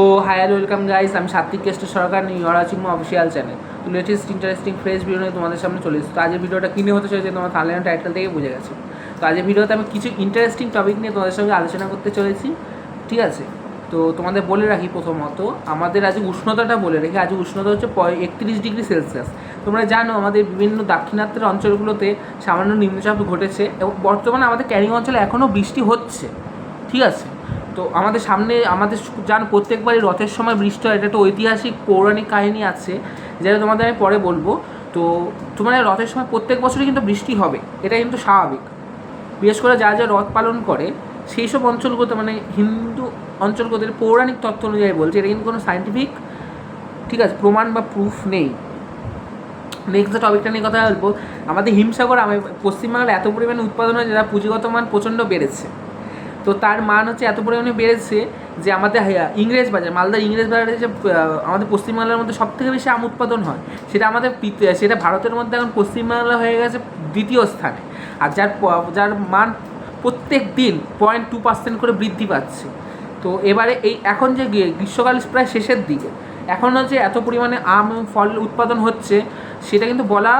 তো hi hello welcome guys আমি সাত্বিক Keshto Sarkar new নিউরাচিম অফিসিয়াল চ্যানেল তো লেটেস্ট ইন্টারেস্টিং ফ্রেশ ভিডিও নিয়ে তোমাদের সামনে চলে এসেছি। তো আজকের ভিডিওটা কিনে হতে চলেছে তোমার থানলেন টাইটেল থেকে বুঝে গেছে। তো আজকের ভিডিওতে আমি কিছু ইন্টারেস্টিং টপিক নিয়ে তোমাদের সঙ্গে আলোচনা করতে চলেছি, ঠিক আছে? তো তোমাদের বলে রাখি প্রথমত, আমাদের আজ উষ্ণতাটা বলে রাখি আজ উষ্ণতা হচ্ছে একত্রিশ ডিগ্রি সেলসিয়াস। তোমরা জানো আমাদের বিভিন্ন দাক্ষিণাত্যের অঞ্চলগুলোতে সামান্য নিম্নচাপ ঘটেছে এবং বর্তমানে আমাদের ক্যারিং অঞ্চলে এখনও বৃষ্টি হচ্ছে, ঠিক আছে? তো আমাদের সামনে, আমাদের যান প্রত্যেকবারই রথের সময় বৃষ্টি হয়, এটা একটা ঐতিহাসিক পৌরাণিক কাহিনী আছে, যেটা তোমাদের আমি পরে বলব। তো তোমার রথের সময় প্রত্যেক বছরই কিন্তু বৃষ্টি হবে এটা কিন্তু স্বাভাবিক। বিশেষ করে যারা যা রথ পালন করে, সেই সব অঞ্চলগুলোতে মানে হিন্দু অঞ্চলগুলোতে পৌরাণিক তথ্য অনুযায়ী বলছে, এটা কিন্তু কোনো সাইন্টিফিক ঠিক আছে, প্রমাণ বা প্রুফ নেই। নেক্সট যে টপিকটা নিয়ে কথা বলব, আমাদের হিমসাগর, আমি পশ্চিমবাংলায় এত পরিমাণে উৎপাদন হয় যেটা পুঁজিগত মান প্রচণ্ড বেড়েছে। তো তার মান হচ্ছে এত পরিমাণে বেড়েছে যে আমাদের হ্যাঁ, ইংরেজ বাজার মালদার ইংরেজ বাজারে যে আমাদের পশ্চিমবাংলার মধ্যে সব থেকে বেশি আম উৎপাদন হয় সেটা আমাদের সেটা ভারতের মধ্যে এখন পশ্চিমবাংলা হয়ে গেছে দ্বিতীয় স্থানে। আর যার যার মান প্রত্যেক দিন পয়েন্ট টু পার্সেন্ট করে বৃদ্ধি পাচ্ছে। তো এবারে এই এখন যে গ্রীষ্মকাল প্রায় শেষের দিকে এখনও যে এত পরিমাণে আম ফল উৎপাদন হচ্ছে সেটা কিন্তু বলা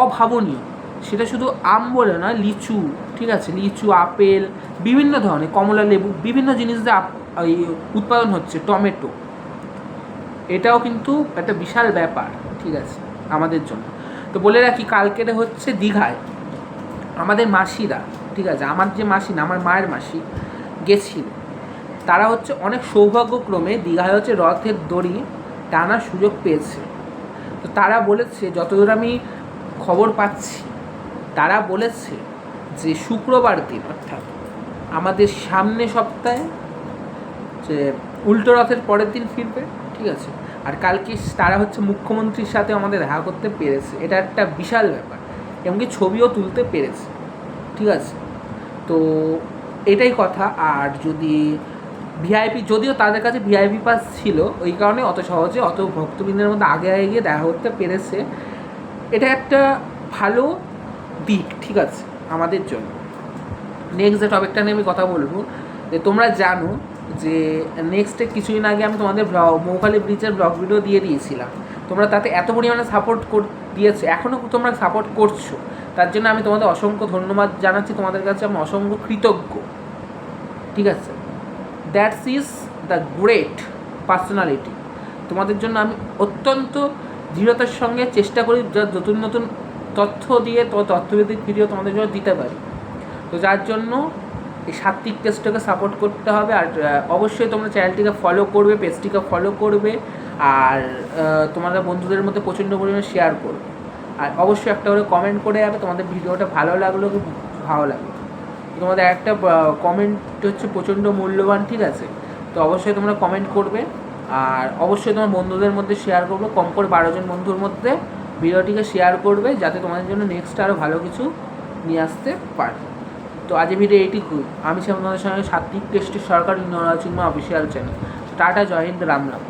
অভাবনীয়। সেটা শুধু আম বলে না লিচু, ঠিক আছে? লিচু, আপেল, বিভিন্ন ধরনের কমলা লেবু, বিভিন্ন জিনিস দিয়ে উৎপাদন হচ্ছে, টমেটো। এটাও কিন্তু একটা বিশাল ব্যাপার, ঠিক আছে? আমাদের জন্য। তো বলে রাখি, কালকের হচ্ছে দীঘায়। আমাদের মাসিরা, ঠিক আছে? আমার যে মাসি না, আমার মায়ের মাসি গেছিল। তারা হচ্ছে অনেক সৌভাগ্যক্রমে দীঘায় হচ্ছে রথের দড়ি টানার সুযোগ পেয়েছে। তো তারা বলেছে, যতদূর আমি খবর পাচ্ছি তারা বলেছে যে শুক্রবার দিন, অর্থাৎ আমাদের সামনে সপ্তাহে যে উল্টো রথের পরের দিন ফিরবে, ঠিক আছে? আর কালকে তারা হচ্ছে মুখ্যমন্ত্রীর সাথে আমাদের দেখা করতে পেরেছে। এটা একটা বিশাল ব্যাপার, এমনকি ছবিও তুলতে পেরেছে, ঠিক আছে? তো এটাই কথা। আর যদি ভিআইপি যদিও তাদের কাছে ভিআইপি পাস ছিল, ওই কারণে অত সহজে অত ভক্তবৃন্দের মধ্যে আগে আগে গিয়ে দেখা করতে পেরেছে। এটা একটা ভালো দিক, ঠিক আছে? আমাদের জন্য। নেক্সট যে টপিকটা নিয়ে আমি কথা বলব, যে তোমরা জানো যে নেক্সটে কিছুদিন আগে আমি তোমাদের ব্লগ মৌখালি ব্রিজের ব্লগ ভিডিও দিয়ে দিয়েছিলাম। তোমরা তাতে এত পরিমাণে সাপোর্ট কর, দিয়েছ এখনও তোমরা সাপোর্ট করছ। তার জন্য আমি তোমাদের অসংখ্য ধন্যবাদ জানাচ্ছি, তোমাদের কাছে আমি অসংখ্য কৃতজ্ঞ। ঠিক আছে? That's is the great personality তোমাদের জন্য আমি অত্যন্ত দৃঢ়তার সঙ্গে চেষ্টা করি, যা নতুন নতুন তথ্য দিয়ে তো তথ্যভিত্তিক ভিডিও তোমাদের জন্য দিতে পারি। তো যার জন্য এই সাত্বিক টেস্টটাকে সাপোর্ট করতে হবে আর অবশ্যই তোমরা চ্যানেলটিকে ফলো করবে পেজটিকে ফলো করবে আর তোমাদের বন্ধুদের মধ্যে প্রচণ্ড পরিমাণে শেয়ার করবে। আর অবশ্যই একটা করে কমেন্ট করে যাবে, তোমাদের ভিডিওটা ভালো লাগল কি ভালো লাগল তোমাদের একটা কমেন্ট হচ্ছে প্রচণ্ড মূল্যবান, ঠিক আছে? তো অবশ্যই তোমরা কমেন্ট করবে আর অবশ্যই তোমার বন্ধুদের মধ্যে শেয়ার করবে, কম করে বারো জন বন্ধুর মধ্যে। ভিডিওটিকে শেয়ার করবে যাতে তোমাদের জন্য নেক্সট আরও ভালো কিছু নিয়ে আসতে পারে। তো আজ ভিডিও এইটুকু। আমি তোমাদের সঙ্গে সাত্বিক টেস্টের সরকারি নরাচিমা official channel tata, Jai Hind, Ram Ram.